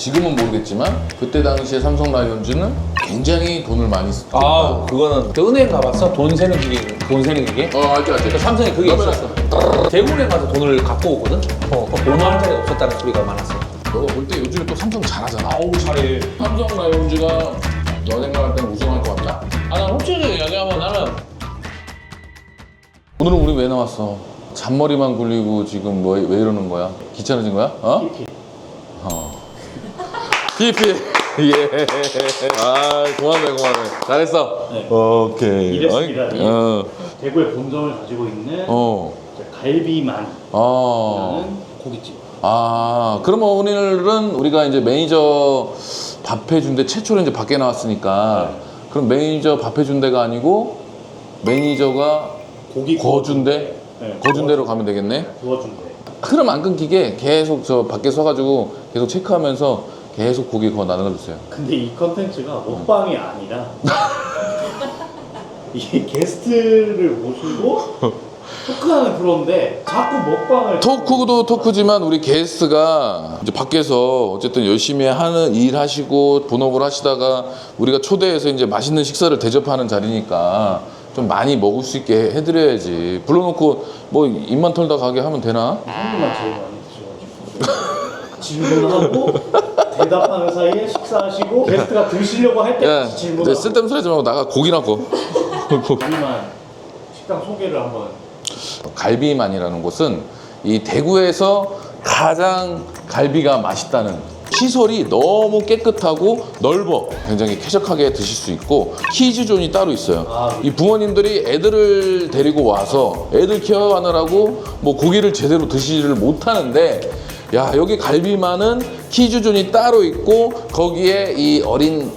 지금은 모르겠지만 그때 당시에 삼성 라이온즈는 굉장히 돈을 많이 썼다. 아 그거는 그 은행 가봤어? 돈 세는 기계 돈 세는 기계? 어 알지 알지. 그 삼성에 그게 있었어 대구은행 가서 돈을 갖고 오거든? 어, 5만 원짜리 없었다는 소리가 많았어 너가 볼 때 요즘에 또 삼성 잘하잖아. 아우 잘해 삼성 라이온즈가 너 생각할 때는 우승할 것 같다. 아나 솔직히 얘기하면 나는 오늘은 우리 왜 나왔어? 잔머리만 굴리고 지금 뭐, 왜 이러는 거야? 귀찮아진 거야? 어? 어. PP. 예. 아, 고마네, 고마네. 잘했어. 네. 오케이. 이랬습니다. 어이, 어. 대구의 본점을 가지고 있는 어. 갈비만이라는 아. 고깃집. 아, 그러면 오늘은 우리가 이제 매니저 밥 해준데 최초로 이제 밖에 나왔으니까 그럼 매니저 밥 해준 데가 아니고 매니저가 고기 거준데 네, 거준대로 가면 되겠네. 구워준대. 흐름 안 끊기게 계속 저 밖에 서가지고 계속 체크하면서 계속 고기 그거 나눠주세요. 근데 이 컨텐츠가 먹방이 아니라 이게 게스트를 모시고 토크하는 그런데 자꾸 먹방을 토크도 토크지만 우리 게스트가 이제 밖에서 어쨌든 열심히 하는 일 하시고 본업을 하시다가 우리가 초대해서 이제 맛있는 식사를 대접하는 자리니까 좀 많이 먹을 수 있게 해드려야지. 불러놓고 뭐 입만 털다 가게 하면 되나? 한국만 제일 많이 드셔가지고 질문하고 대답하는 사이에 식사하시고 게스트가 드시려고 할때 야, 다시 이제 질문하고. 쓸데없는 소리 하지 말고 나가 고기나 구워. 우리만 식당 소개를 한번. 갈비만이라는 곳은 이 대구에서 가장 갈비가 맛있다는 시설이 너무 깨끗하고 넓어. 굉장히 쾌적하게 드실 수 있고 키즈존이 따로 있어요. 아. 이 부모님들이 애들을 데리고 와서 애들 케어하느라고 뭐 고기를 제대로 드시지를 못하는데 야 여기 갈비만은 키즈존이 따로 있고 거기에 이 어린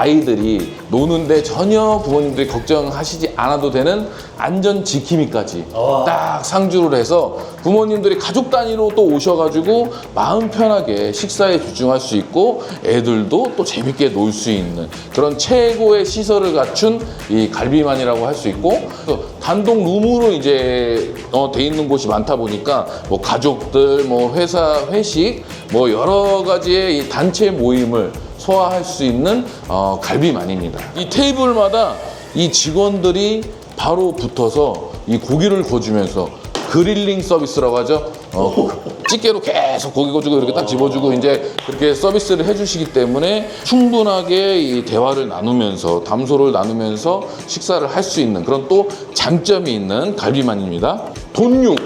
아이들이 노는데 전혀 부모님들이 걱정하시지 않아도 되는 안전 지킴이까지 와. 딱 상주를 해서 부모님들이 가족 단위로 또 오셔가지고 마음 편하게 식사에 집중할 수 있고 애들도 또 재밌게 놀 수 있는 그런 최고의 시설을 갖춘 이 갈비만이라고 할 수 있고 또 단독 룸으로 이제 어, 돼 있는 곳이 많다 보니까 뭐 가족들 뭐 회사 회식 뭐 여러 가지의 이 단체 모임을 소화할 수 있는 어, 갈비만입니다. 이 테이블마다 이 직원들이 바로 붙어서 이 고기를 구워주면서 그릴링 서비스라고 하죠. 어, 집게로 계속 고기 구워주고 이렇게 딱 집어주고 이제 그렇게 서비스를 해주시기 때문에 충분하게 이 대화를 나누면서 담소를 나누면서 식사를 할 수 있는 그런 또 장점이 있는 갈비만입니다. 돈육,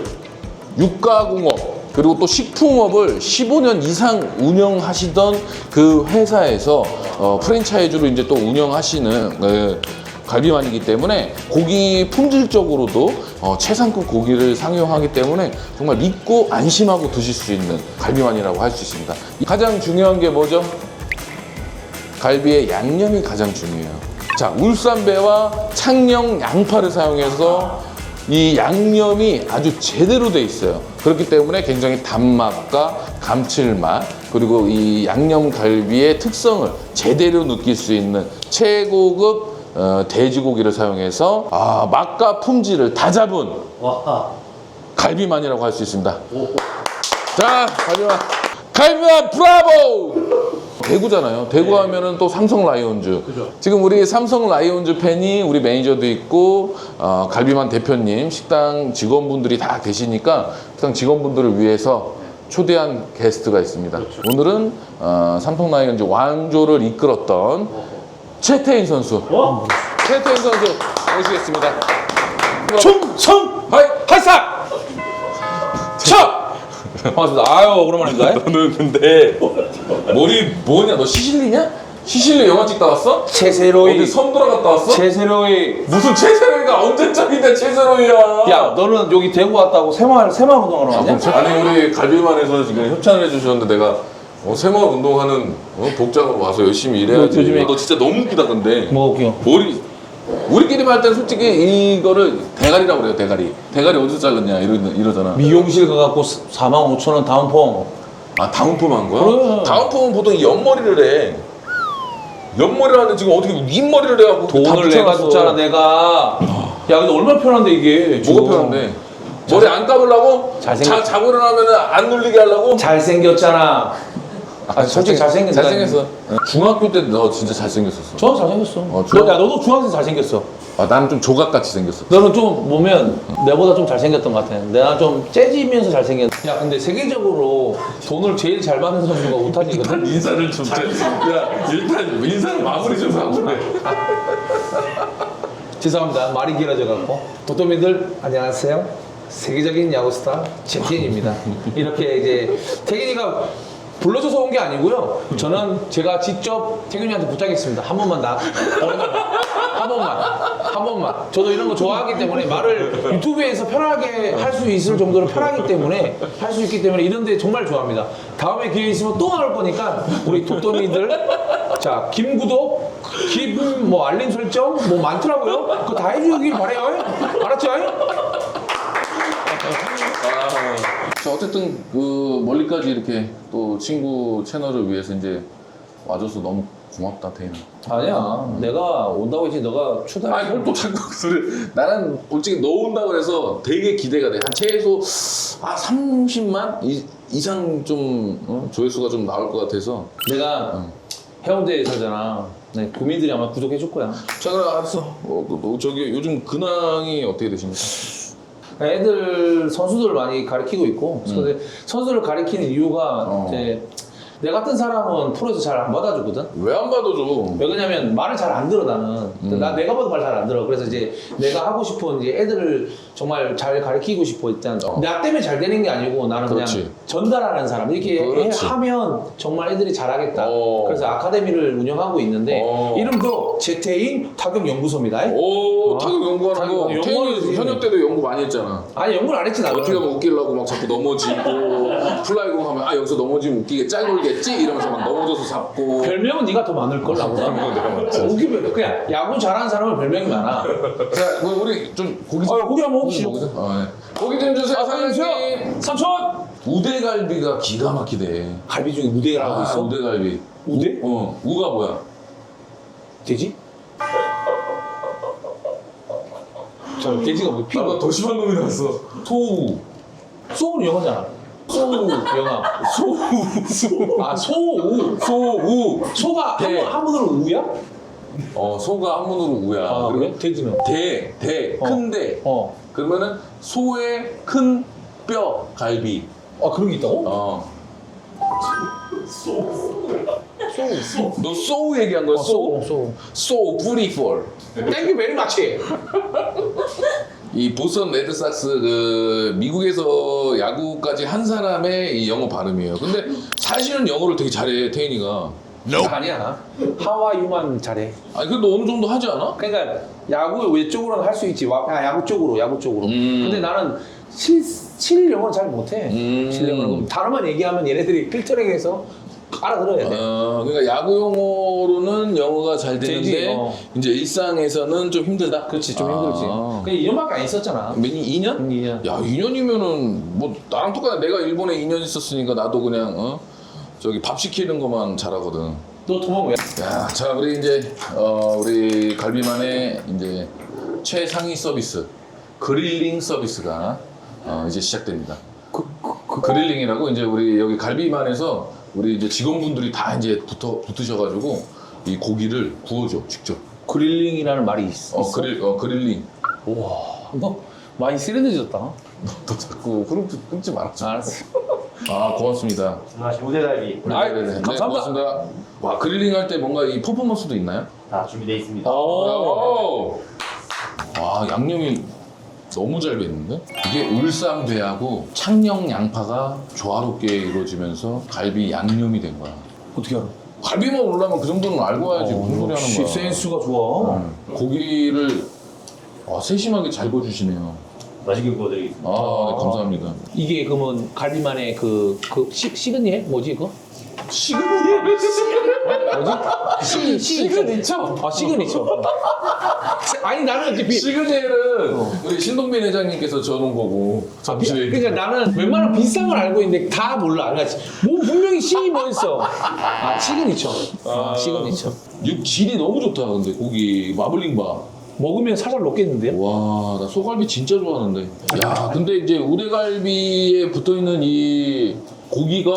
육가공업 그리고 또 식품업을 15년 이상 운영하시던 그 회사에서 어, 프랜차이즈로 이제 또 운영하시는 네, 갈비만이기 때문에 고기 품질적으로도 어, 최상급 고기를 상용하기 때문에 정말 믿고 안심하고 드실 수 있는 갈비만이라고 할 수 있습니다. 가장 중요한 게 뭐죠? 갈비의 양념이 가장 중요해요. 자, 울산배와 창녕 양파를 사용해서 이 양념이 아주 제대로 돼 있어요. 그렇기 때문에 굉장히 단맛과 감칠맛 그리고 이 양념 갈비의 특성을 제대로 느낄 수 있는 최고급 어, 돼지고기를 사용해서 아, 맛과 품질을 다 잡은 와 갈비만이라고 할 수 있습니다. 오, 자, 갈비만. 갈비만 브라보! 대구잖아요. 대구 하면은 또 삼성 라이온즈. 그죠. 지금 우리 삼성 라이온즈 팬이 우리 매니저도 있고, 어, 갈비만 대표님, 식당 직원분들이 다 계시니까 식당 직원분들을 위해서 초대한 게스트가 있습니다. 오늘은 어, 삼성 라이온즈 왕조를 이끌었던 최태인 선수. 와 최태인 선수 모시겠습니다. 충성 하이! 차 반갑습니다 아유 오랜만입니다 너는 근데 머리 뭐냐? 너 시실리냐? 시실리 영화 찍다 왔어? 어디 최세로이 섬 돌아갔다 왔어? 최세로이 무슨 최세로이가 언제적인데 최세로이야? 야 너는 여기 대구 왔다고 새마을 새마을 운동하러 왔냐? 아니 우리 갈비만에서 지금 협찬을 해주셨는데 내가 어, 새마을 운동하는 어, 복장으로 와서 열심히 일해야지. 너 요즘에- 너 진짜 너무 웃기다 근데 뭐 웃겨 머리 우리끼리만 할 때는 솔직히 이거를 대가리라고 그래요 대가리. 대가리 어디서 잘랐냐 이러, 이러잖아. 미용실 가갖고 4만 5천 원 다운펌 아 다운펌 한 거야? 그래. 다운펌은 보통 이 옆머리를 해. 옆머리를 하는데 지금 어떻게 윗머리를 해갖고 다 돈을 내가 붙여놨어. 줬잖아 내가 야 근데 얼마나 편한데 이게 지금. 뭐가 편한데? 머리 안 감으려고? 잘생겼- 자, 자고 일어나면 안 눌리게 하려고? 잘생겼잖아 아, 솔직히 잘생겼다. 잘생겼어. 중학교 때 너 진짜 잘생겼었어. 저 잘생겼어. 어, 너, 중학- 야, 너도 중학생 잘생겼어. 아, 나는 좀 조각같이 생겼어. 너는 좀 보면 내보다 좀 잘생겼던 것 같아. 내가 좀 재지면서 잘생겼. 야, 근데 세계적으로 돈을 제일 잘 받는 선수가 오타니거든. 인사를 좀. 야, 일단 인사를 마무리 좀 하고 그래. 죄송합니다. 말이 길어져 갖고. 도토미들 안녕하세요. 세계적인 야구 스타 제티엔입니다. 이렇게 이제 태균이가 불러줘서 온 게 아니고요. 저는 제가 직접 태균이한테 부탁했습니다. 한 번만 나, 한 번만, 한 번만. 저도 이런 거 좋아하기 때문에 말을 유튜브에서 편하게 할 수 있을 정도로 편하기 때문에 할 수 있기 때문에 이런 데 정말 좋아합니다. 다음에 기회 있으면 또 나올 거니까 우리 도토미들 자 김구독, 김뭐 알림 설정 뭐 많더라고요. 그거 다 해주길 바래요. 알았죠? 자, 어쨌든 그 멀리까지 이렇게 또 친구 채널을 위해서 이제 와줘서 너무 고맙다, 태인. 아니야. 내가 온다고 했지 너가 추다. 아니, 그걸 또 자꾸 그 소리. 나는 솔직히 너 온다 그래서 되게 기대가 돼. 한 최소 아 30만 이, 이상 좀 어? 조회수가 좀 나올 것 같아서. 내가 해운대에 살잖아. 네, 구민들이 아마 구독해줄 거야. 자, 그럼 알았어. 어, 그, 뭐, 저기 요즘 근황이 어떻게 되십니까? 애들 선수들 많이 가르치고 있고 근데 선수를 가르치는 이유가 어. 이제 내 같은 사람은 프로에서 잘 안 받아주거든. 왜 안 받아줘? 왜 그러냐면 말을 잘 안 들어 나는 나 내가 봐도 말 잘 안 들어 그래서 이제 내가 하고 싶은 이제 애들을 정말 잘 가르치고 싶어 일단 어. 나 때문에 잘 되는 게 아니고 나는 그냥 그렇지. 전달하는 사람 이렇게 해- 그렇지. 하면 정말 애들이 잘하겠다 어. 그래서 아카데미를 운영하고 있는데 어. 이름도 제태인 타격 연구소입니다 오 어? 타격 연구하는 타격 거 연구하는 태인이 거지. 현역 때도 연구 많이 했잖아 아니 연구를 안 했지 나는 어떻게 하면 웃기려고 막 자꾸 넘어지고 플라이공 하면 아 여기서 넘어지면 웃기게 짤골겠지? 이러면서 막 넘어져서 잡고. 별명은 네가 더 많을 걸 나보다. 웃기면 그냥 야구 잘하는 사람은 별명이 많아. 자 뭐 우리 좀 고기 아 고기 한번 먹읍시다. 고기 좀- 어, 네. 고기 좀 주세요 사장님 삼촌! 우대갈비가 기가 막히대. 갈비 중에 하고 아, 있어? 우대갈비. 우대? 우, 어 우가 뭐야? 돼지? 저 돼지가 뭐 피가 더 심한 놈이 나왔어. 소우. 소우는 영어잖아 소우 영어 소우 아 소우 소우 소가 네. 한, 한문으로 우야? 어 소가 한문으로 우야 아 그래? 돼지는 대, 대, 어. 큰대 어. 그러면은 소의 큰 뼈 갈비 아 그런 게 있다고? 어. 소우 너 소우 얘기한 거야? 어, 소우? 소우 소우 뿌리폴 땡큐 베리 마치 이 보스턴 레드삭스 그 미국에서 야구까지 한 사람의 이 영어 발음이에요. 근데 사실은 영어를 되게 잘해 태인이가. 아니야 하와 유만 잘해 아니 그래도 어느 정도 하지 않아? 그러니까 야구 외쪽으로는 할 수 있지 와- 아, 야구 쪽으로 야구 쪽으로 음. 근데 나는 실, 실 영어는 잘 못해 음. 실 영어는 그럼 단어만 얘기하면 얘네들이 필터링해서 알아들어야 돼 어, 그러니까 야구 용어로는 영어가 잘 되는데 되지, 어. 이제 일상에서는 좀 힘들다. 그렇지 좀 아. 힘들지 그냥 2년밖에 안 있었잖아 몇 년? 2년? 2년 야 2년이면은 뭐 나랑 똑같아. 내가 일본에 2년 있었으니까 나도 그냥 어? 저기 밥 시키는 것만 잘하거든. 너 도망 왜? 야, 자 우리 이제 어, 우리 갈비만의 이제 최상위 서비스 그릴링 서비스가 어, 이제 시작됩니다. 그, 그 그릴링이라고 이제 우리 여기 갈비만에서 우리 이제 직원분들이 다 이제 붙어 붙으셔가지고 이 고기를 구워줘 직접. 그릴링이라는 말이 있, 어 있어? 그릴 어 그릴링. 우와 너 많이 세련해졌다 너 자꾸 흐름 끊지 말았죠. 알았어 아 고맙습니다. 하나씩 우대달비 아이, 네네네. 네, 감사합니다. 고맙습니다. 와 그릴링 할 때 뭔가 이 퍼포먼스도 있나요? 다 준비되어 있습니다. 오. 오. 와 양념이 너무 잘 배는데 이게 울산배하고 창녕 양파가 조화롭게 이루어지면서 갈비 양념이 된 거야. 어떻게 알아? 갈비만 올라면 그 정도는 알고 와야지 무슨 소리 하는 역시 거야. 센스가 좋아 음. 고기를 와, 세심하게 잘 구워주시네요. 맛있게 구워드리겠습니다. 아, 네, 감사합니다. 이게 그러면 갈비만의 그, 그 시, 시그니에? 뭐지 그거? 시그니처. 뭐지? 시, 시, 시그니처. 아 시그니처 아니 나는 이제 비, 시그니엘은 우리 신동빈 회장님께서 저놓은 거고 잠실에 그러니까 나는 웬만한 비싼 걸 알고 있는데 다 몰라 그러니까 뭐 분명히 C이 뭐 있어 아 시그니처 아 시그니처 육 질이 너무 좋다 근데 고기 마블링 봐. 먹으면 살살 녹겠는데요? 와, 나 소갈비 진짜 좋아하는데. 야, 근데 이제 우대갈비에 붙어 있는 이 고기가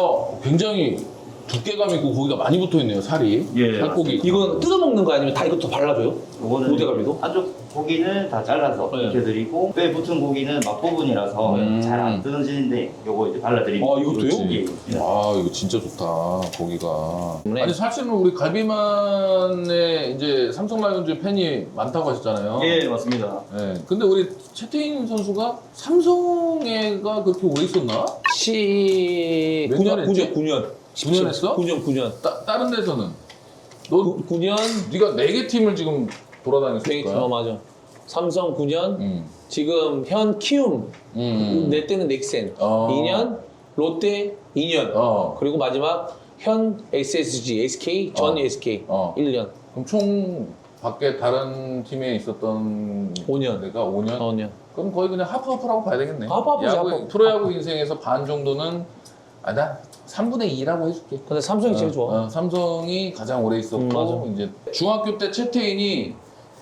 굉장히 두께감 있고 고기가 많이 붙어 있네요 살이. 예, 살코기. 이건 뜯어먹는 거 아니면 다 이것도 발라줘요? 요거는 무대가미도? 한쪽 고기는 다 잘라서 네. 익혀드리고 뼈 붙은 고기는 맛부분이라서 음. 잘 안 뜯어지는데 요거 이제 발라드리면 아, 이것도요? 예. 아 이거 진짜 좋다 고기가. 네. 아니 사실은 우리 갈비만의 이제 삼성 라이온즈 팬이 많다고 하셨잖아요. 예, 맞습니다. 예. 근데 우리 채태인 선수가 삼성에가 그렇게 오래 있었나? 시... 몇 9년, 년 했지? 9년, 9년. 9년 했어? 9년, 9년. 따, 다른 데서는 너 9년? 네가 네개 팀을 지금 돌아다녔을 네, 거야. 어, 맞아. 삼성 9년, 음. 지금 현 키움, 음. 내 때는 넥센 어. 2년, 롯데 2년, 어. 그리고 마지막 현 SSG, SK, 전 어. SK 어. 1년, 그럼 총 밖에 다른 팀에 있었던 5년. 내가 5년? 5년. 그럼 거의 그냥 하프하프라고 봐야 되겠네. 하프하프지, 야구, 하프하프. 프로야구 인생에서 반 정도는 아, 나 3분의 2라고 해줄게. 근데 삼성이 제일 좋아. 어, 삼성이 가장 오래 있었고 음, 맞아. 이제 중학교 때 채태인이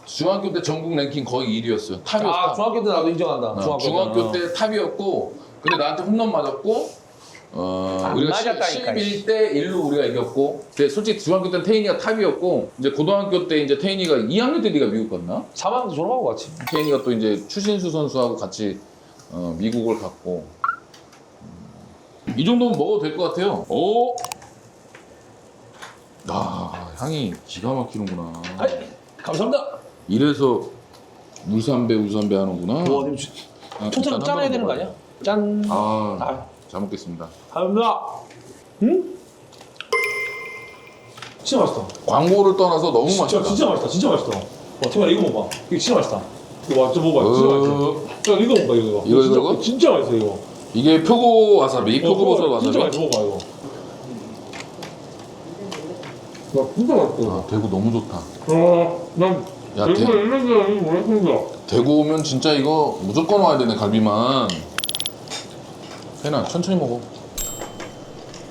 중학교 때 전국 랭킹 거의 1위였어요. 탑이었어. 아, 탑. 중학교 때 나도 인정한다. 어, 중학교, 중학교, 때. 때 탑이었고 근데 나한테 홈런 맞았고 어, 안 우리가 맞았다니까, 11대 1로 우리가 이겼고 근데 솔직히 중학교 때 태인이가 탑이었고 이제 고등학교 때 이제 태인이가 2학년 때 네가 미국 갔나? 3학년 졸업하고 같이. 태인이가 또 이제 추신수 선수하고 같이 어, 미국을 갔고 음, 이 정도면 먹어도 될 것 같아요. 오, 아 향이 기가 막히는구나. 아이, 감사합니다. 이래서 물삼배 우삼배 하는구나. 와, 님 아, 통째로 일단 한번 되는 거 먹어봐요. 아니야? 짠. 아, 아. 잘 먹겠습니다. 감사합니다. 응? 진짜 맛있다. 광고를 떠나서 너무 진짜, 맛있다. 진짜 맛있다. 진짜 맛있다. 와, 태만아 이거 먹어봐. 이거 진짜 맛있다. 이거 와, 좀 먹어봐. 진짜 맛있어. 어, 야, 이거 먹어봐, 이거. 이거, 진짜, 이거? 진짜 맛있어, 이거. 이게 표고 와사비, 표고 버섯 어, 진짜 와사비. 맛있어, 먹어봐, 이거. 와, 진짜 맛있어. 아, 대구 너무 좋다. 어, 난 야, 대, 있는 게 아니고 뭐였습니다. 대구 오면 진짜 이거 무조건 와야 되네 갈비만. 혜나 천천히 먹어.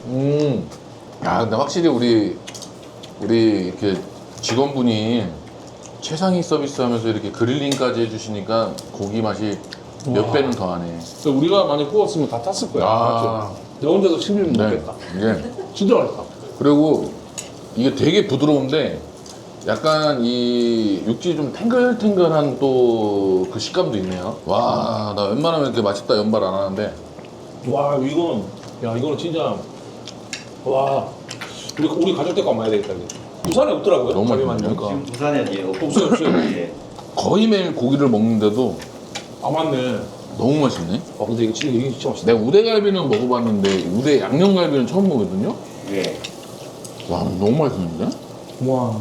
음. 야, 근데 확실히 우리 우리 이렇게 직원분이 최상위 서비스하면서 이렇게 그릴링까지 해주시니까 고기 맛이 몇 우와. 배는 더 하네. 우리가 많이 구웠으면 다 탔을 거야. 아, 너 혼자도 11분 네. 먹겠다. 이게 진짜 맛있다. 그리고 이게 되게 부드러운데 약간 이 육질이 좀 탱글탱글한 또 그 식감도 있네요. 와, 나 웬만하면 이렇게 맛있다 연발 안 하는데 와, 이건, 야, 이거는 진짜, 와, 우리, 우리 가족 때거 해야 되겠다. 이거. 부산에 없더라고요. 너무 가게만 맛있네. 보니까. 지금 부산에 어디에 없어요, 없어요. 예. 거의 매일 고기를 먹는데도 아, 맞네. 너무 맛있네. 아, 근데 이거 진짜, 이게 진짜 맛있다. 내가 우대갈비는 먹어봤는데 우대 양념갈비는 처음 먹거든요. 예. 와, 너무 맛있는데? 와.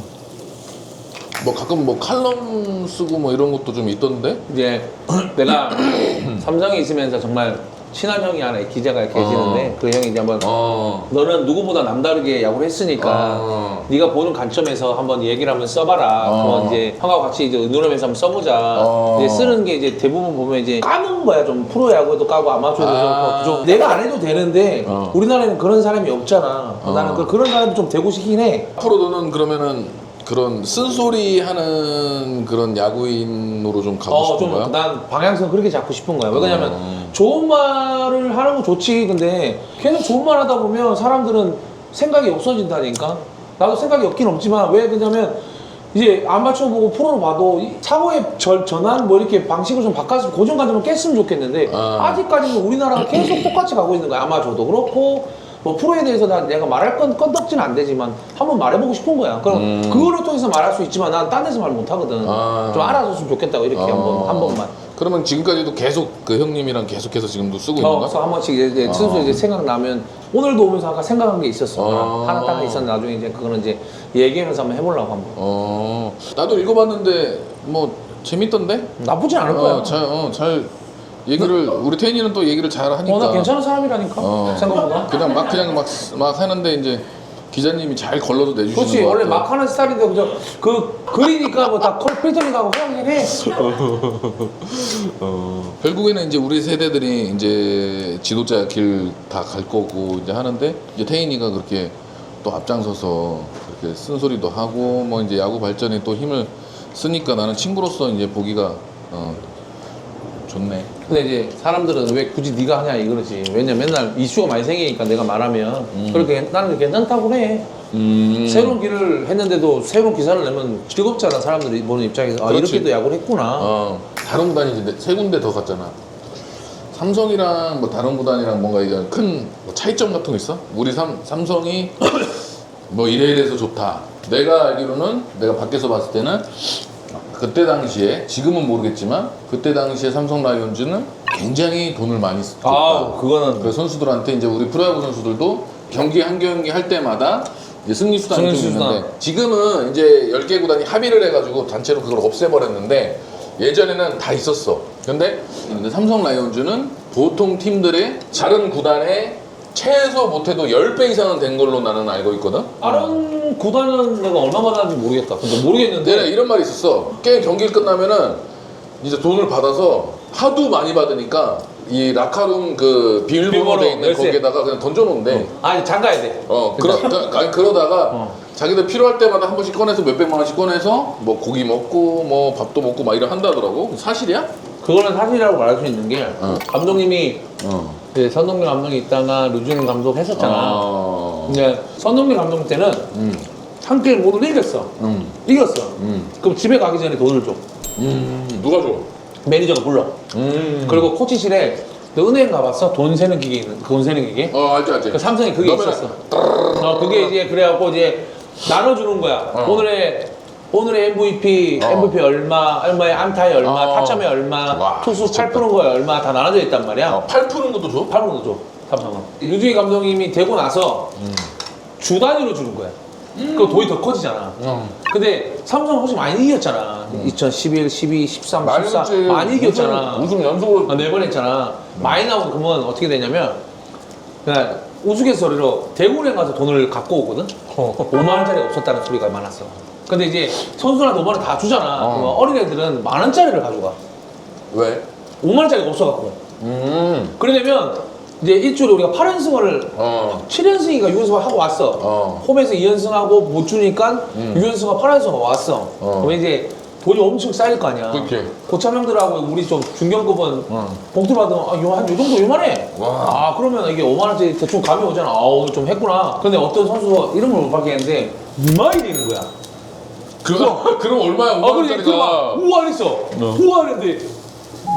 뭐 가끔 뭐 칼럼 쓰고 뭐 이런 것도 좀 있던데? 이제 내가 삼성에 있으면서 정말 친한 형이 하나 기자가 계시는데 그 형이 이제 한번 어. 너는 누구보다 남다르게 야구를 했으니까 어. 네가 보는 관점에서 한번 얘기를 한번 써봐라. 어. 그러면 이제 형하고 같이 이제 의논하면서 한번 써보자. 어. 이제 쓰는 게 이제 대부분 보면 이제 까는 거야. 좀 프로야구에도 까고 아마추어도 아. 좀, 좀 내가 안 해도 되는데 어. 우리나라에는 그런 사람이 없잖아. 어. 나는 그, 그런 사람이 좀 되고 싶긴 해. 앞으로 너는 그러면은 그런 쓴소리 하는 그런 야구인으로 좀 가고 어, 싶은 좀, 거야? 난 방향성 그렇게 잡고 싶은 거야. 왜냐면, 어. 좋은 말을 하는 거 좋지. 근데, 계속 좋은 말 하다 보면 사람들은 생각이 없어진다니까? 나도 생각이 없긴 없지만, 왜 그러냐면, 이제 아마추어 보고 프로로 봐도 이 사고의 절, 전환 뭐 이렇게 방식을 좀 바꿨으면 고정관념을 깼으면 좋겠는데 아. 아직까지는 우리나라가 계속 똑같이 가고 있는 거야 아마추어도 그렇고 뭐 프로에 대해서 난 내가 말할 건 건덕지는 안 되지만 한번 말해보고 싶은 거야 그럼 음. 그거를 통해서 말할 수 있지만 난 딴 데서 말 못 하거든 아. 좀 알아줬으면 좋겠다고 이렇게 한, 번, 한 번만 그러면 지금까지도 계속 그 형님이랑 계속해서 지금도 쓰고 있는 어, 거야? 그래서 한 번씩 이제, 이제 아. 이제 생각나면 오늘도 오면서 아까 생각한 게 있었어 아. 하나 딱 있었는데 나중에 이제 그거는 이제 얘기하면서 한번 해보려고 한번 어, 나도 읽어봤는데 뭐 재밌던데? 나쁘진 않을 거야 어, 잘, 어, 잘 얘기를 우리 태인이는 또 얘기를 잘 하니까. 어, 나 괜찮은 사람이라니까 어. 생각보다 그냥 막 그냥 막, 막 하는데 이제 기자님이 잘 걸러도 내주시는 그렇지 것 원래. 막 하는 스타일인데 그저 그 그리니까 뭐다 필터링 하고 허용해 어, 결국에는 이제 우리 세대들이 이제 지도자 길 다 갈 거고 이제 하는데 이제 태인이가 그렇게 또 앞장서서 그렇게 쓴소리도 하고 뭐 이제 야구 발전에 또 힘을 쓰니까 나는 친구로서 이제 보기가 어, 좋네. 근데 이제 사람들은 왜 굳이 네가 하냐 이거지. 왜냐 면 맨날 이슈가 많이 생기니까 내가 말하면 그렇게 나는 괜찮다고 해. 음. 새로운 길을 했는데도 새로운 기사를 내면 즐겁잖아 사람들이 보는 입장에서 아 그렇지. 이렇게도 야구를 했구나. 어, 다른 구단이 이제 세 군데 더 갔잖아. 삼성이랑 뭐 다른 구단이랑 뭔가 이제 큰뭐 차이점 같은 거 있어? 우리 삼, 삼성이 뭐 이래 이래서 좋다. 내가 알기로는 내가 밖에서 봤을 때는 그때 당시에 지금은 모르겠지만 그때 당시에 삼성 라이온즈는 굉장히 돈을 많이 썼다. 아 그거는 그 선수들한테 이제 우리 프로야구 선수들도 경기 한 경기 할 때마다 이제 승리 수당이 좀 승리 수당. 있는데 지금은 이제 10개 구단이 합의를 해가지고 단체로 그걸 없애버렸는데 예전에는 다 있었어. 근데 근데 삼성 라이온즈는 보통 팀들의 다른 구단의 최소 못해도 10배 이상은 된 걸로 나는 알고 있거든. 다른 구단은 내가 얼마 받았는지 모르겠다. 근데 모르겠는데 내가 이런 말이 있었어. 게임 경기를 끝나면은 이제 돈을 받아서 하도 많이 받으니까 이 라카룸 그 비밀번호 돼 있는 열쇠. 거기에다가 그냥 던져놓는데 아니 잠가야 돼. 어, 그러, 그, 아니, 그러다가 어. 자기들 필요할 때마다 한 번씩 꺼내서 몇백만 원씩 꺼내서 뭐 고기 먹고 뭐 밥도 먹고 막 이러 한다더라고. 사실이야? 그거는 사실이라고 말할 수 있는 게 어. 감독님이 어. 이제 선동민 감독이 있다가 류준인 감독 했었잖아. 어. 근데 선동민 감독 때는 음. 한 게임 오늘 이겼어. 음. 이겼어. 음. 그럼 집에 가기 전에 돈을 줘. 음. 누가 줘? 매니저가 불러. 음. 그리고 코치실에 너 은행 가봤어? 돈 세는 기계 있는 돈 세는 기계? 어, 알지, 알지. 그 삼성에 그게 넣으면 있었어. 어, 그게 이제 그래갖고 이제 나눠주는 거야. 어. 오늘의 오늘의 MVP, 어. MVP 얼마, 얼마의 안타에 얼마, 어. 타점에 얼마, 와, 투수. 팔 푸는 거에 얼마 다 나눠져 있단 말이야. 어, 팔 푸는 것도 줘? 팔 푸는 거 줘. 삼성은. 유주희 감독님이 되고 나서 주 단위로 주는 거야. 그 돈이 더 커지잖아. 어. 근데 삼성 훨씬 많이 이겼잖아. 2011, 12, 13, 14 말이지. 많이 이겼잖아. 우승, 우승 연속으로. 아, 네번 했잖아. 많이 나오고 그러면 어떻게 되냐면 그냥 우스갯소리로 대구에 가서 돈을 갖고 오거든. 5만 원짜리 없었다는 소리가 많았어. 근데 이제 5만 원다 주잖아. 어. 그러면 어린애들은 만 원짜리를 가져가. 왜? 5만 원짜리가 없어갖고. 음. 그러려면 이제 일주일에 우리가 8연승을 어. 7연승인가 6연승을 하고 왔어. 어. 홈에서 2연승하고 못 주니까 음. 6연승과 8연승을 왔어. 어. 그럼 이제 돈이 엄청 쌓일 거 아니야. 그치. 고참 형들하고 우리 좀 중견급은 어. 봉투 받으면 아, 요, 한요 정도 요만해. 와. 아 그러면 이게 5만 원짜리 대충 감이 오잖아. 아 오늘 좀 했구나. 근데 어떤 선수가 이름을 못 받겠는데 2만이 되는 거야. 그럼, 그럼 얼마야? 5만 아 그래 원짜리가. 우와 했어. 우와 했는데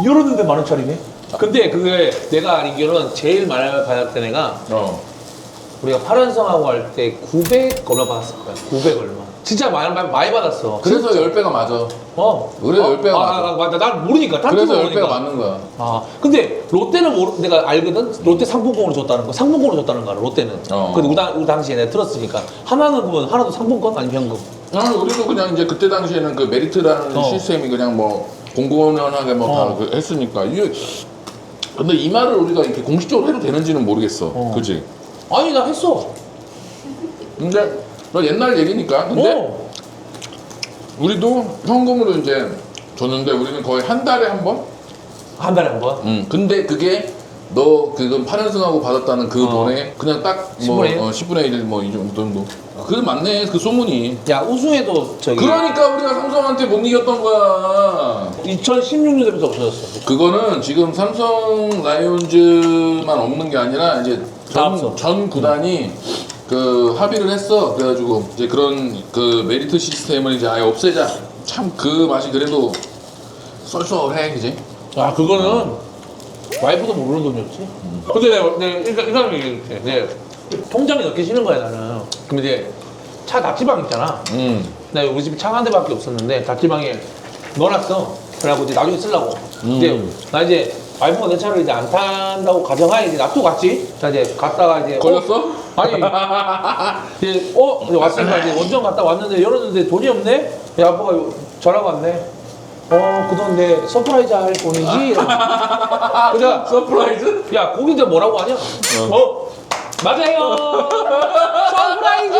열었는데 만 원짜리네. 근데 그게 내가 알기로는 제일 많이 받았던 애가 어. 우리가 8연승하고 할 때 900 얼마 받았을 거야. 900 얼마. 진짜 많이, 많이, 많이 받았어. 그래서 10배가 맞아. 어. 그래, 어? 10 배가 아, 맞아. 아, 맞아. 난 모르니까. 딴 그래서 팀은 10배가 모르니까. 맞는 거야. 아, 근데 롯데는 모르, 내가 알거든? 롯데 상품권으로 줬다는 거. 상품권으로 줬다는 거 알아, 롯데는. 어. 근데 우리, 당- 우리 당시에 내가 들었으니까. 하나는 그건 하나도 상품권 아니면 현금. 아, 우리도 그냥 이제 그때 당시에는 그 메리트라는 어. 시스템이 그냥 뭐 공공연하게 뭐다 어. 했으니까 이게 근데 이 말을 우리가 이렇게 공식적으로 해도 되는지는 모르겠어. 어. 그지? 아니, 나 했어. 근데 뭐 옛날 얘기니까. 근데 어. 우리도 현금으로 이제 줬는데 우리는 거의 한 달에 한 번? 한 달에 한 번. 음. 근데 그게 너 그건 8연승하고 받았다는 그 어. 돈에 그냥 딱 뭐 10분의 일? 어, 10분의 1 뭐이 정도. 그 맞네. 그 소문이. 야, 우승에도 저기. 그러니까 우리가 삼성한테 못 이겼던 거야. 2016년부터 없어졌어. 그거는 지금 삼성 라이온즈만 없는 게 아니라 이제 다 없어. 전, 전 구단이 그 합의를 했어. 그래가지고 이제 그런 그 메리트 시스템을 이제 아예 없애자. 참 그 맛이 그래도 쏠쏠해, 그지? 아, 그거는 와이프도 모르는 돈이었지. 근데 내가, 내가 일단, 일단 얘기해줄게. 내 통장에 넣기 싫은 거야, 나는. 그럼 이제 차 납치방 있잖아. 음. 나 우리 집에 차 한 대밖에 없었는데 납치방에 넣어놨어. 그래갖고 이제 나중에 쓰려고. 근데 나 이제 와이프가 내 차를 이제 안 탄다고 가정하에 이제 놔두고 갔지. 자 이제 갔다가 이제 걸렸어? 어? 아니 이제 어 이제 왔으니까 이제 원전 갔다 왔는데 열었는데 돈이 없네. 야 아빠가 전화가 왔네. 어, 그돈 내 서프라이즈 할 돈이지? 그자 서프라이즈? 야, 거기 이제 뭐라고 하냐? 어? 맞아요! 서프라이즈!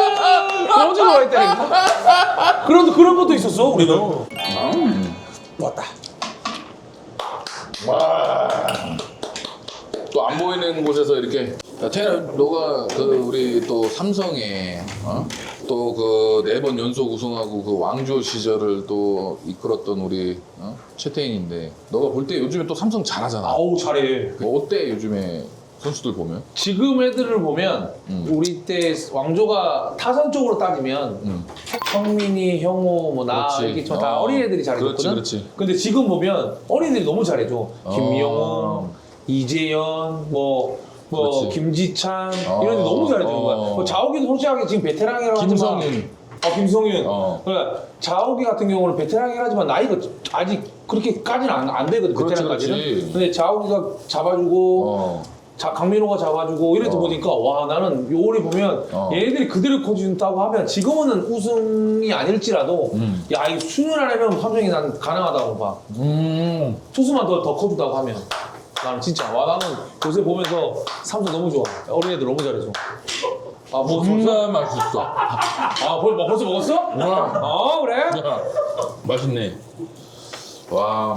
너무 좋아했다니까? 그런, 그런 것도 있었어, 우리는. 음. 왔다. 와. 또안 보이는 곳에서 이렇게 야, 태연아, 너가 그 우리 또 삼성에 어? 또 그 네 번 연속 우승하고 그 왕조 시절을 또 이끌었던 우리 어? 최태인인데 너가 볼 때 요즘에 또 삼성 잘하잖아. 아우 잘해. 뭐 어때 요즘에 선수들 보면? 지금 애들을 보면 음. 우리 때 왕조가 타선 쪽으로 따지면 음. 성민이, 형우, 뭐나 그렇지. 이렇게 저 다 어. 어. 린 애들이 잘해줬거든. 그렇지, 그렇지. 근데 지금 보면 어린 애들이 너무 잘해줘. 어. 김영훈, 이재현, 뭐. 뭐 그렇지. 김지찬 어. 이런 애 너무 잘해주는 거야. 어. 뭐 자욱이도 솔직하게 지금 베테랑이라고 하지만 김성윤. 어 김성윤. 어. 그러니까 자욱이 같은 경우는 베테랑이긴 하지만 나이가 아직 그렇게까지는 안, 안 되거든 그렇지, 베테랑까지는. 그렇지. 근데 자욱이가 잡아주고 어. 자, 강민호가 잡아주고 이래서 어. 보니까 와 나는 요리 보면 어. 얘네들이 그대로 커준다고 하면 지금은 우승이 아닐지라도 음. 야 이거 수년 안에는 삼성이 난 가능하다고 봐 음. 투수만 더, 더 커준다고 하면 나는 진짜 와 나는 요새 보면서 삼성 너무 좋아 어린애들 너무 잘해줘 아 뭐? 존나 맛있어. 아 벌, 뭐, 벌써 먹었어? 와. 어 그래? 야, 맛있네. 와.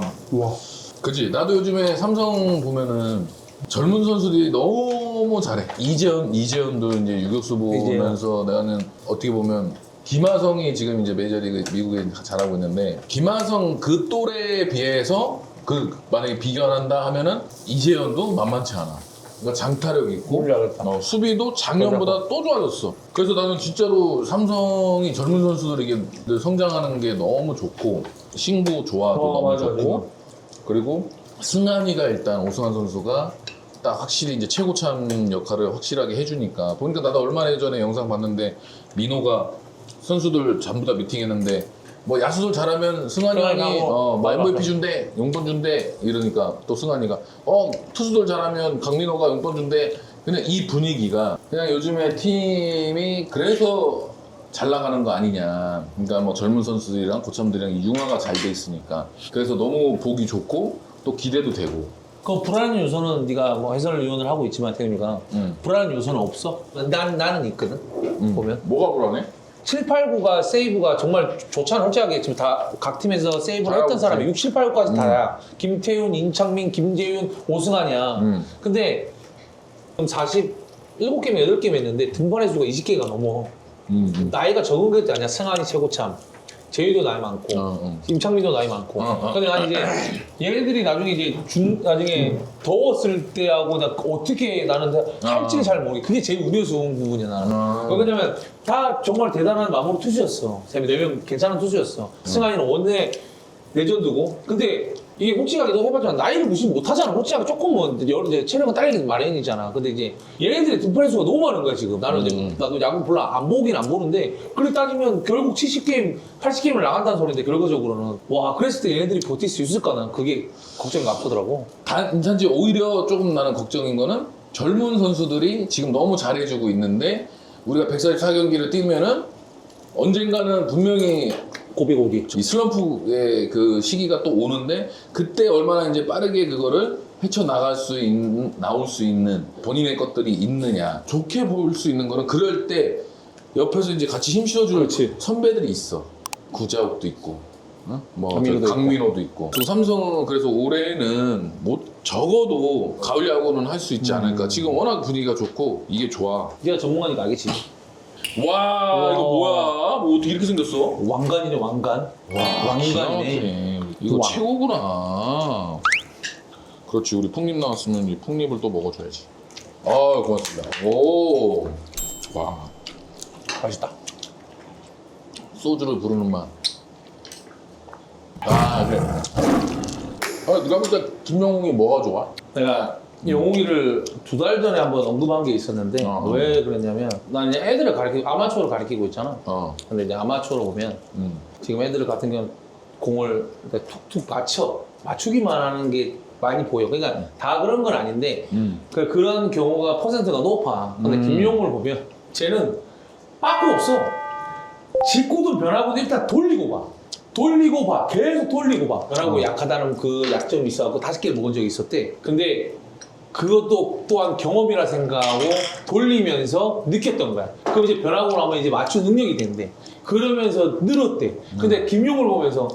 그지. 나도 요즘에 삼성 보면은 젊은 선수들이 너무 잘해. 이재현, 이재현도 이제 유격수 보면서 나는 어떻게 보면 김하성이 지금 이제 메이저리그 미국에 잘하고 있는데 김하성 그 또래에 비해서 그 만약에 비교한다 하면은 이재현도 만만치 않아. 그러니까 장타력 있고 올라갔다. 어, 수비도 작년보다 또 좋아졌어. 그래서 나는 진짜로 삼성이 젊은 선수들에게 성장하는 게 너무 좋고 신구 조화도 어, 너무 맞아, 좋고 그리고 승한이가 일단 오승환 선수가 딱 확실히 이제 최고참 역할을 확실하게 해주니까 보니까 나도 얼마 전에 영상 봤는데 민호가 선수들 전부 다 미팅했는데 뭐 야수들 잘하면 승환이 형이 승환이하고 어, 뭐 맞아. MVP 준대 용돈 준대 이러니까 또 승환이가 어 투수들 잘하면 강민호가 용돈 준대 그냥 이 분위기가 그냥 요즘에 팀이 그래서 잘 나가는 거 아니냐 그러니까 뭐 젊은 선수들이랑 고참들이랑 이 융화가 잘 돼 있으니까 그래서 너무 보기 좋고 또 기대도 되고 그 불안한 요소는 네가 뭐 해설위원을 하고 있지만 태균이가 음. 불안한 요소는 없어? 난, 나는 있거든 보면 뭐가 불안해? 7, 8, 9가 세이브가 정말 좋잖아. 솔직하게 지금 다 각 팀에서 세이브를 했던 사람이 있지. 6, 7, 8, 9까지 다야. 김태훈, 임창민, 김재윤, 오승환이야. 음. 근데 47게임, 8게임 했는데 등반의 수가 20개가 넘어. 음, 음. 나이가 적은 것도 아니야. 승환이 최고참. 재유도 나이 많고. 어, 어. 임창민도 나이 많고. 어, 어. 근데 난 이제 얘네들이 나중에 이제 중 나중에 더웠을 때하고 나 어떻게 나는 할지를 어. 잘 모르겠. 그게 제일 우려스러운 부분이야 나는. 어. 왜냐면 다 정말 대단한 마무리 투수였어. 세 네명 괜찮은 투수였어. 승환이는 원내 레전드고. 근데 이게 호치가게 너 해봤지만 나이를 무시 못하잖아. 호치가가 조금 뭐 여러 이제 체력은 딸리기 마련이잖아. 근데 이제 얘네들의 등판의 수가 너무 많은 거야 지금. 나는 이제 음. 나도 야구 별로 안 보긴 안 보는데 그래 따지면 결국 70게임, 80게임을 나간다는 소리인데 결과적으로는 와 그랬을 때 얘네들이 버틸 수 있을까는 그게 걱정이 앞서더라고. 단, 단지 오히려 조금 나는 걱정인 거는 젊은 선수들이 지금 너무 잘해주고 있는데 우리가 144경기를 뛰면은 언젠가는 분명히 고비고비. 이 슬럼프의 그 시기가 또 오는데 그때 얼마나 이제 빠르게 그거를 헤쳐나갈 수 있는, 나올 수 있는 본인의 것들이 있느냐. 좋게 볼 수 있는 거는 그럴 때 옆에서 이제 같이 힘 그렇지. 선배들이 있어. 구자욱도 있고. 어? 뭐 강민호도 저 강민호도 있고. 또 삼성은 그래서 올해는 못 적어도 가을 야구는 할 수 있지 음. 않을까. 지금 워낙 분위기가 좋고 이게 좋아. 네가 전문가니까 알겠지. 와, 와. 이거 뭐야? 뭐 어떻게 이렇게 생겼어? 왕관이네 왕관. 와, 왕관이네. 기가 막히네. 이거 왕. 최고구나. 그렇지, 우리 풍립 나왔으면 이 풍립을 또 먹어줘야지. 아, 고맙습니다. 오, 와, 맛있다. 소주를 부르는 맛. 아, 그래. 아, 네가 볼때 김영웅이 뭐가 좋아? 내가 영웅이를 두 달 전에 한번 언급한 게 있었는데 어. 왜 그랬냐면 난 이제 애들을 가르치고 아마추어를 가르치고 있잖아. 어, 근데 이제 아마추어로 보면 음, 지금 애들 같은 경우는 공을 이렇게 툭툭 맞춰 맞추기만 하는 게 많이 보여. 그러니까 다 그런 건 아닌데 음. 그 그런 경우가 퍼센트가 높아. 근데 음. 김용을 보면 쟤는 빠꾸 없어. 직구도 변하고도 일단 돌리고 봐. 돌리고 봐. 계속 돌리고 봐. 변하고 어. 약하다는 그 약점이 있어갖고 다섯 개를 먹은 적이 있었대. 근데 그것도 또한 경험이라 생각하고 돌리면서 느꼈던 거야. 그럼 이제 변하고 나면 이제 맞추 능력이 된대. 그러면서 늘었대. 근데 김용을 보면서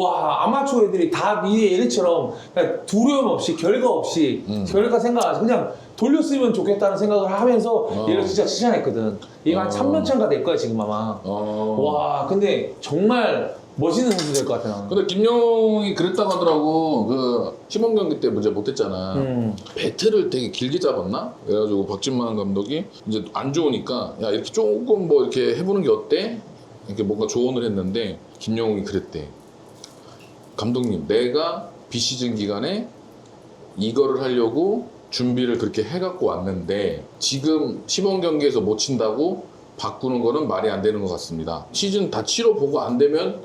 와 아마추어 애들이 다 미래 얘네처럼 그냥 두려움 없이 결과 없이 음. 결과 생각 안 해서 그냥 돌렸으면 좋겠다는 생각을 하면서 어. 얘를 진짜 칭찬했거든. 얘가 한 어. 3년 차가 될 거야 지금 아마. 어. 와 근데 정말 멋있는 선수 될 것 같아 나는. 근데 김용이 그랬다고 하더라고. 그 시범 경기 때 문제 못했잖아. 음. 배트를 되게 길게 잡았나? 그래가지고 박진만 감독이 이제 안 좋으니까 야 이렇게 조금 뭐 이렇게 해보는 게 어때? 이렇게 뭔가 조언을 했는데 김용이 그랬대. 감독님, 내가 비시즌 기간에 이거를 하려고 준비를 그렇게 해갖고 왔는데 지금 시범 경기에서 못 친다고 바꾸는 거는 말이 안 되는 것 같습니다. 시즌 다 치러 보고 안 되면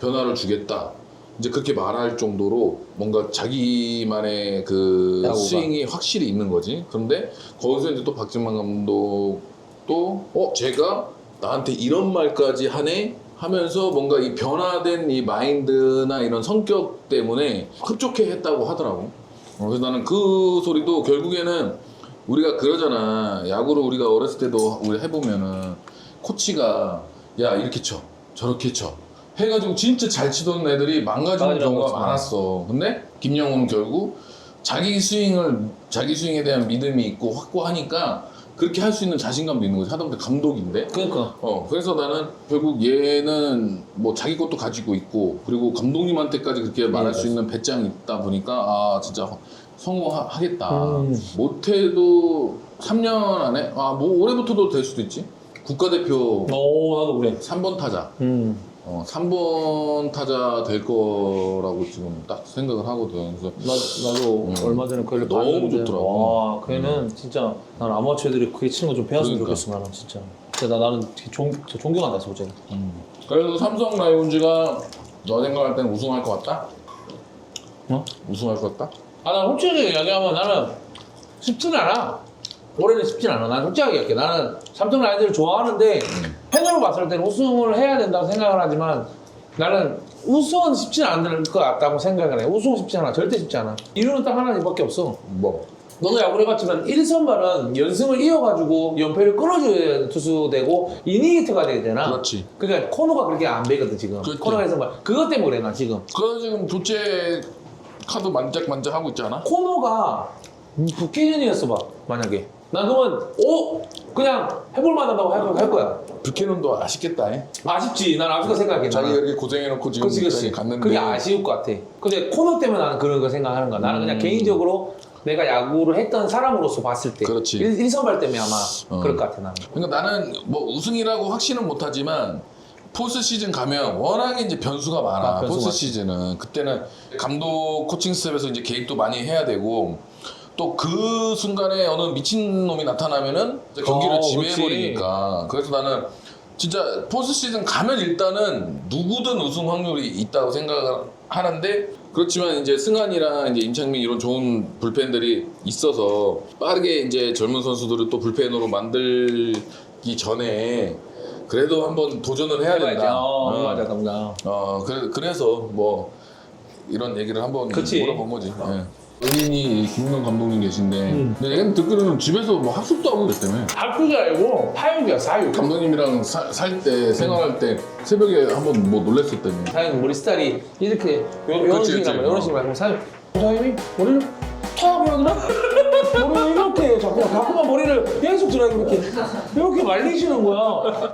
변화를 주겠다. 이제 그렇게 말할 정도로 뭔가 자기만의 그 야구가. 스윙이 확실히 있는 거지. 그런데 거기서 이제 또 박진만 감독도 어 제가 나한테 이런 말까지 하네 하면서 뭔가 이 변화된 이 마인드나 이런 성격 때문에 흡족해 했다고 하더라고. 어, 그래서 나는 그 소리도 결국에는 우리가 그러잖아. 야구를 우리가 어렸을 때도 우리 해보면은 코치가 야 이렇게 쳐 저렇게 쳐 해가지고 진짜 잘 치던 애들이 망가지는 망가지는 경우가 거지. 많았어. 근데 김영호는 결국 자기 스윙을 자기 스윙에 대한 믿음이 있고 확고하니까 그렇게 할 수 있는 자신감도 있는 거지. 하다못해 감독인데. 그러니까. 어, 그래서 나는 결국 얘는 뭐 자기 것도 가지고 있고 그리고 감독님한테까지 그렇게 말할 수 있는 배짱이 있다 보니까 아 진짜 성공하겠다. 음. 못해도 3년 안에 아 뭐 올해부터도 될 수도 있지. 국가대표 오 나도 그래. 3번 타자. 음. 어, 3번 타자 될 거라고 지금 딱 생각을 하거든. 그래서 나, 나도 음. 얼마 전에 그걸 너무 봤는데 좋더라고. 음. 와 걔는 진짜 난 아마추어들이 그게 치는 거 좀 배웠으면 그러니까. 좋겠어 나는 진짜 진짜 나, 나는 되게 존, 진짜 존경한다 솔직히 그래도 삼성 라이온즈가 너 생각할 때는 우승할 것 같다? 어? 우승할 것 같다? 아난 솔직히 이야기하면 나는 쉽진 않아 올해는 쉽진 않아 난 솔직하게 얘기할게 나는 삼성 라이온즈를 좋아하는데 팬으로 봤을 때는 우승을 해야 된다고 생각을 하지만 나는 우승은 쉽진 않을 것 같다고 생각을 해 우승은 쉽지 않아 절대 쉽지 않아 이유는 딱 하나밖에 없어 뭐? 너도 야구를 해봤지만 1선발은 연승을 이어가지고 연패를 끊어줘야 투수되고 이닝히트가 돼야 되나? 그렇지. 그러니까 코너가 그렇게 안 배거든 지금. 그렇지. 코너가 1선발. 그것 때문에 그래 나 지금. 그래서 지금 교체 카드 만짝만짝 하고 있잖아. 코너가 부캐년이었어 봐 만약에. 난 그러면 오 그냥 해볼 만 하다고 할, 할 거야. 뷰캐논도 아쉽겠다. 잉? 아쉽지. 난 아쉽다 생각해. 자기 가 나는. 이렇게 고생해놓고 지금 그치. 저기 갔는데 그게 아쉬울 것 같아. 근데 코너 때문에 나는 그런 거 생각하는 거야. 나는 그냥 음. 개인적으로 내가 야구를 했던 사람으로서 봤을 때 그렇지. 1, 선발 때문에 아마 어. 그럴 것 같아 나는. 그러니까 나는 뭐 우승이라고 확신은 못하지만 포스 시즌 가면 워낙에 이제 변수가 많아. 아, 변수가 포스 많지. 시즌은 그때는 감독 코칭 스텝에서 이제 개입도 많이 해야 되고 또 그 순간에 어느 미친 놈이 나타나면은 이제 경기를 어, 지배해버리니까. 그래서 나는 진짜 포스 시즌 가면 일단은 누구든 우승 확률이 있다고 생각을 하는데 그렇지만 이제 승환이랑 이제 임창민 이런 좋은 불펜들이 있어서 빠르게 이제 젊은 선수들을 또 불펜으로 만들기 전에 그래도 한번 도전을 해야 해봐야지. 된다. 어, 어. 맞아, 맞아. 어, 그래, 그래서 뭐 이런 얘기를 한번 그치. 물어본 거지. 예. 은인이 김웅현 감독님 계신데 음. 근데 얘는 듣기로는 집에서 뭐 학습도 하고 그랬다며. 학교가 아니고 파육이야 사육. 감독님이랑 살 때 생활할 때 새벽에 한번 뭐 놀랬었다며. 사육 머리 스타일이 이렇게 요, 이런 그치, 식이란. 말이야. 이런 식으로 말고 사육. 사육이 머리를 탁 되나? 머리를 이렇게 자꾸 자꾸만 머리를 계속 들어 이렇게 이렇게 말리시는 거야.